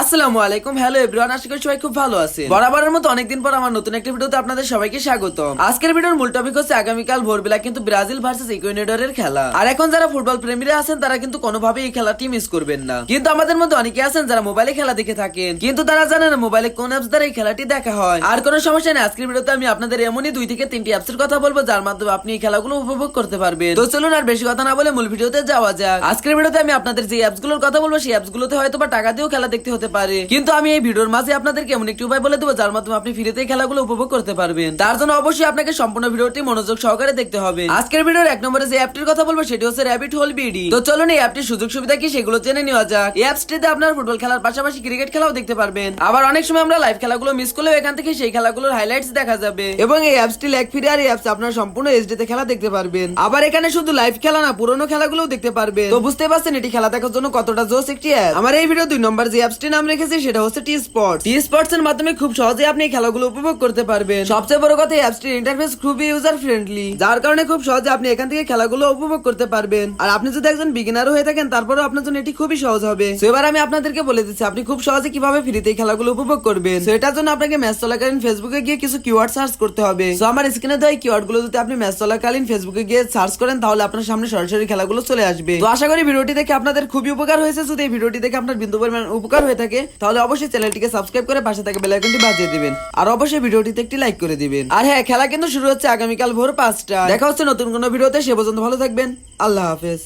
আসসালামু আলাইকুম। Hello everyone আশা করি সবাই খুব ভালো আছে বরাবরের মতো অনেকদিন পর আমার নতুন একটা ভিডিওতে আপনাদের সবাইকে স্বাগত আজকের ভিডিওর মূল টপিক হচ্ছে আগামীকাল ভোরবেলা কিন্তু ব্রাজিল ভার্সেস ইকুয়েডরের খেলা। আর এখন যারা ফুটবল প্রেমীরা আছেন, তারা কিন্তু এই খেলাটি মিস করবেন না। কিন্তু আমাদের মধ্যে অনেকে আছেন যারা মোবাইলে খেলা দেখে থাকেন। কিন্তু তারা না মোবাইলে কোন অ্যাপস দ্বারা এই খেলাটি দেখা হয়। আর কোনো সমস্যা নেই, আজকের ভিডিওতে আমি আপনাদের এমনই দুই থেকে তিনটি অ্যাপস এর কথা বলব, যার মাধ্যমে আপনি এই খেলাগুলো উপভোগ করতে পারবেন। তো চলুন আর বেশি কথা না বলে মূল ভিডিওতে যাওয়া যাক। আজকের ভিডিওতে আমি আপনাদের যে অ্যাপসগুলোর কথা বলব, সেই অ্যাপস গুলোতে হয়তো বা টাকা দিয়েও খেলা দেখতে হতে পারে। কিন্তু আমি এই ভিডিওর মাঝে আপনাদেরকে এমন একটি উপায় বলে দেবো, যার মাধ্যমে আপনি ফ্রিতে খেলাগুলো উপভোগ করতে পারবেন। তার জন্য অবশ্যই আপনাকে সম্পূর্ণ ভিডিওটি মনোযোগ সহকারে দেখতে হবে। আজকের ভিডিওর এক নম্বরে যে অ্যাপটির কথা বলব, সেটি হচ্ছে র্যাবিট হোল বিডি তো চলুন এই অ্যাপটির সুযোগ সুবিধা কি, সেগুলো জেনে নেওয়া যাক। এই অ্যাপসটিতে আপনার ফুটবল খেলার পাশাপাশি ক্রিকেট খেলাও দেখতে পারবেন। আবার অনেক সময় আমরা লাইভ খেলাগুলো মিস করলেও এখান থেকে সেই খেলাগুলোর হাইলাইটস দেখা যাবে। এবং এই অ্যাপসটি লেগ ফিরে আর এই অ্যাপস আপনার সম্পূর্ণ এইচডি তে খেলা দেখতে পারবেন। আবার এখানে শুধু লাইভ খেলা না, পুরোনো খেলাগুলোও দেখতে পারবেন। তো বুঝতে পারছেন, এটি খেলা দেখার জন্য কতটা জোস একটি অ্যাপ আমার এই ভিডিও দুই নম্বর যে অ্যাপসটির নাম রেখেছি সেটা হচ্ছে টি স্পট টি স্পটস এর মাধ্যমে খুব সহজে আপনি খেলাগুলো উপভোগ করতে পারবেন। সবচেয়ে বড় কথা অ্যাপসটির ইন্টারফেস খুবই ইউজার ফ্রেন্ডলি যার কারণে খুব সহজে আপনি এখান থেকে খেলাগুলো উপভোগ করতে পারবেন। আর আপনি যদি একজন বিগিনারও হয়ে থাকেন, তারপরেও আপনার জন্য এটি খুবই সহজ হবে। তো এবার আমি আপনাদেরকে বলে দিচ্ছি, আপনি খুব সহজে কীভাবে ফ্রিতে খেলাগুলো উপভোগ করবেন? তো এটার জন্য আপনাকে ম্যাচ চলাকালীন ফেসবুকে গিয়ে কিছু কিওয়ার্ড সার্চ করতে হবে। তো আমার স্ক্রিনে দেওয়া কিওয়ার্ডগুলো যদি আপনি ম্যাচ চলাকালীন ফেসবুকে গিয়ে সার্চ করেন, তাহলে আপনার সামনে সরাসরি খেলাগুলো চলে আসবে। তো আশা করি ভিডিওটি দেখে আপনাদের খুবই উপকার হয়েছে। যদি এই ভিডিওটি দেখে আপনার বিন্দু পরিমাণ উপকার হয়ে থাকে, তাহলে অবশ্যই চ্যানেলটিকে সাবস্ক্রাইব করে পাশে থাকা বেলাইকনটি বাজিয়ে দিবেন। আর অবশ্যই ভিডিওটিতে একটি লাইক করে দিবেন। আর হ্যাঁ খেলা কিন্তু শুরু হচ্ছে আগামীকাল ভোর পাঁচটা দেখা হচ্ছে নতুন কোনো ভিডিওতে, সে পর্যন্ত ভালো থাকবেন। আল্লাহ হাফেজ।